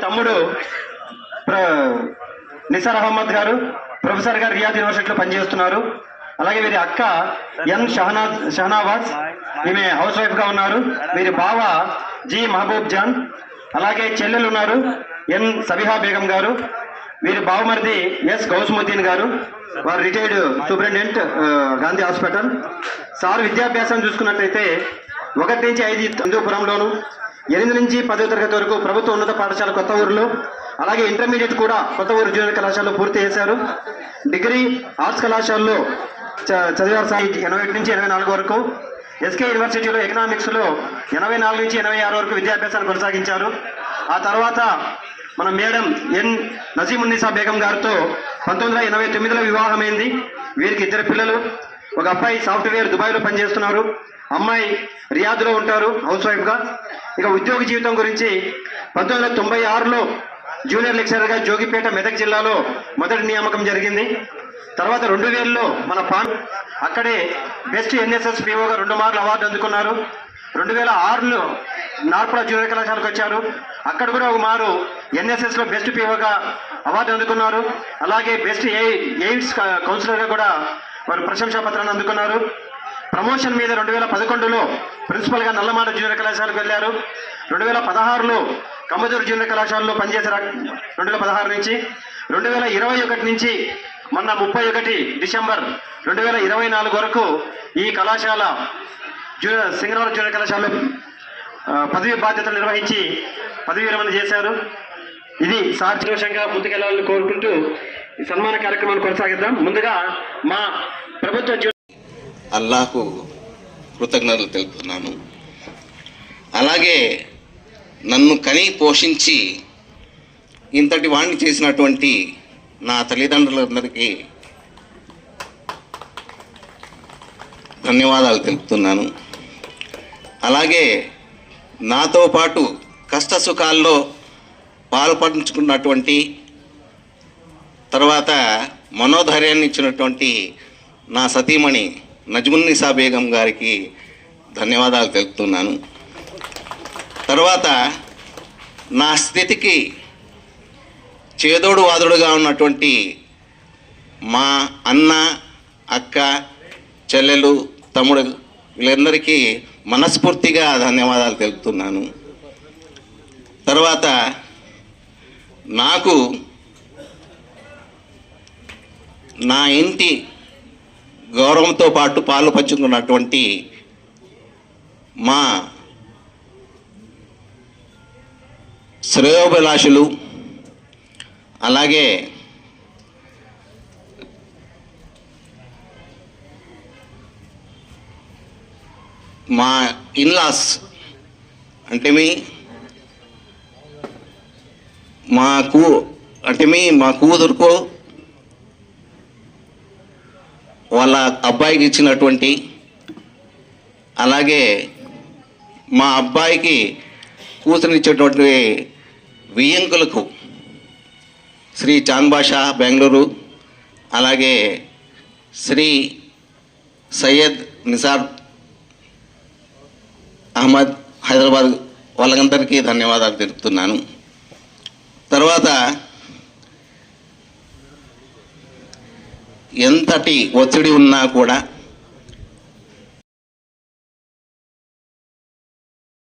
తమ్ముడు ప్ర- నిసార్ అహ్మద్ గారు ప్రొఫెసర్ గారు రియాద్ యూనివర్సిటీలో పనిచేస్తున్నారు. అలాగే వీరి అక్క ఎన్ షహనాజ్ షహనావాజ్ ఈమె హౌస్ వైఫ్గా ఉన్నారు. వీరి బావ జి మహబూబ్ జాన్ అలాగే చెల్లెలు ఉన్నారు ఎన్ సబిహా బేగం గారు. వీరి బావమరిది ఎస్ గౌస్ముద్దీన్ గారు. వారు retired superintendent Gandhi hospital. Sir విద్యాభ్యాసం చూసుకున్నట్లయితే ఒకటి నుంచి ఐదు హిందూపురంలోను ఎనిమిది నుంచి పదో తరగతి వరకు ప్రభుత్వ ఉన్నత పాఠశాల కొత్త ఊరులో అలాగే ఇంటర్మీడియట్ కూడా కొత్త ఊరు జూనియర్ కళాశాలలో పూర్తి చేశారు. డిగ్రీ ఆర్ట్స్ కళాశాలలో చ- చదివారు సాయి ఎనభై నుంచి ఎనభై నాలుగు వరకు. ఎస్కే యూనివర్సిటీలో ఎకనామిక్స్లో ఎనభై నాలుగు నుంచి ఎనభై ఆరు వరకు విద్యాభ్యాసాన్ని కొనసాగించారు. ఆ తర్వాత మన మేడం ఎన్ నజీమున్నిసా బేగం గారితో పంతొమ్మిది వందల ఎనభై తొమ్మిదిలో వివాహమైంది. వీరికి ఇద్దరు పిల్లలు. ఒక అబ్బాయి సాఫ్ట్వేర్ దుబాయ్లో పనిచేస్తున్నారు. అమ్మాయి రియాద్లో ఉంటారు హౌస్ వైఫ్గా ఇక ఉద్యోగ జీవితం గురించి పంతొమ్మిది వందల తొంభై ఆరులో జూనియర్ లెక్చరర్గా జోగిపేట మెదక్ జిల్లాలో మొదటి నియామకం జరిగింది. తర్వాత రెండు వేలలో మన పాన్ అక్కడే బెస్ట్ ఎన్ఎస్ఎస్ పిఓగా రెండు మార్లు అవార్డు అందుకున్నారు. రెండు వేల ఆరులో నార్పుడ జూనియర్ కళాశాలకు వచ్చారు. అక్కడ కూడా ఒక మారు ఎన్ఎస్ఎస్లో బెస్ట్ పిఓగా అవార్డు అందుకున్నారు. అలాగే బెస్ట్ ఎయిడ్స్ కౌన్సిలర్గా కూడా వారు ప్రశంసా పత్రాన్ని అందుకున్నారు. ప్రమోషన్ మీద రెండు వేల పదకొండులో ప్రిన్సిపల్గా నల్లమాడ జూనియర్ కళాశాలకు వెళ్ళారు. రెండు వేల పదహారులో కమ్మదూరు జూనియర్ కళాశాలలో పనిచేశారు రెండు వేల పదహారు నుంచి రెండు వేల ఇరవై ఒకటి నుంచి మొన్న ముప్పై ఒకటి డిసెంబర్ రెండు వేల ఇరవై నాలుగు వరకు ఈ కళాశాల జూనియర్ సింగనవరం జూనియర్ కళాశాల పదవి బాధ్యతలు నిర్వహించి పదవి విరమణ చేశారు. ఇది సార్ ముందుకెళ్ళాలని కోరుకుంటూ ఈ సన్మాన కార్యక్రమాన్ని కొనసాగిద్దాం. ముందుగా మా ప్రభుత్వ అల్లాహకు కృతజ్ఞతలు తెలుపుతున్నాను. అలాగే నన్ను కని పోషించి ఇంతటి వాణ్ణి చేసినటువంటి నా తల్లిదండ్రులందరికీ ధన్యవాదాలు తెలుపుతున్నాను. అలాగే నాతో పాటు కష్ట సుఖాల్లో పాల్పంచుకున్నటువంటి తర్వాత మనోధైర్యాన్ని ఇచ్చినటువంటి నా సతీమణి నజ్మున్నిసా బేగం గారికి ధన్యవాదాలు తెలుపుతున్నాను. తర్వాత నా స్థితికి చేదోడు వాదుడుగా ఉన్నటువంటి మా అన్న అక్క చెల్లెలు తమ్ముడు వీళ్ళందరికీ మనస్ఫూర్తిగా ధన్యవాదాలు తెలుపుతున్నాను. తర్వాత నాకు నా ఇంటి గౌరవంతో పాటు పాలు పంచుకున్నటువంటి మా శ్రేయోభిలాషులు అలాగే మా ఇన్లాస్ అంటే మీ మా కూ అంటే మీ మా కూతురుకో వాళ్ళ అబ్బాయికి ఇచ్చినటువంటి అలాగే మా అబ్బాయికి కూతురునిచ్చేటువంటి వియ్యంకులకు శ్రీ చాంద్బాషా బెంగళూరు అలాగే శ్రీ సయ్యద్ నిసార్ అహ్మద్ హైదరాబాద్ వాళ్ళందరికీ ధన్యవాదాలు తెలుపుతున్నాను. తర్వాత ఎంతటి ఒత్తిడి ఉన్నా కూడా